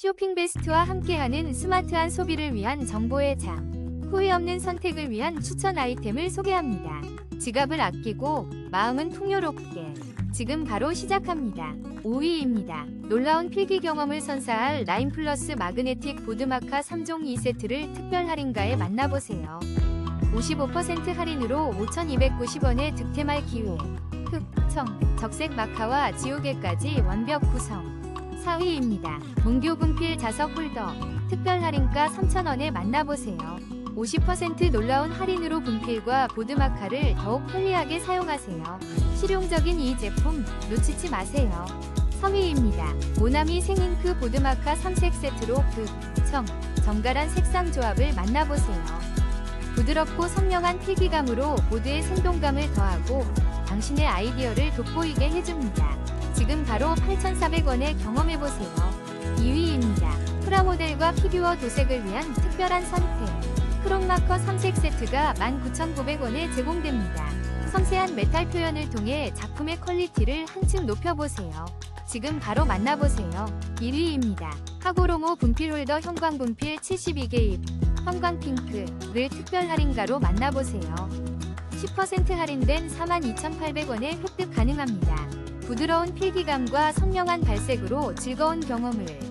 쇼핑 베스트와 함께하는 스마트한 소비를 위한 정보의 장. 후회 없는 선택을 위한 추천 아이템을 소개합니다. 지갑을 아끼고 마음은 풍요롭게. 지금 바로 시작합니다. 5위입니다. 놀라운 필기 경험을 선사할 라인 플러스 마그네틱 보드마카 3종 2세트를 특별 할인가에 만나보세요. 55% 할인으로 5,290원의 득템할 기회. 흑, 청, 적색 마카와 지우개까지 완벽 구성. 4위입니다. 문교 분필 자석 홀더. 특별 할인가 3,000원에 만나보세요. 50% 놀라운 할인으로 분필과 보드마카를 더욱 편리하게 사용하세요. 실용적인 이 제품 놓치지 마세요. 3위입니다. 모나미 생잉크 보드마카 3색 세트로 그, 청, 정갈한 색상 조합을 만나보세요. 부드럽고 선명한 필기감으로 보드의 생동감을 더하고 당신의 아이디어를 돋보이게 해줍니다. 바로 8,400원에 경험해보세요. 2위입니다. 프라모델과 피규어 도색을 위한 특별한 선택. 크롬마커 3색 세트가 19,900원에 제공됩니다. 섬세한 메탈 표현을 통해 작품의 퀄리티를 한층 높여보세요. 지금 바로 만나보세요. 1위입니다. 하고로모 분필 홀더 형광 분필 72개입 형광 핑크를 특별 할인가로 만나보세요. 10% 할인된 42,800원에 획득 가능합니다. 부드러운 필기감과 선명한 발색으로 즐거운 경험을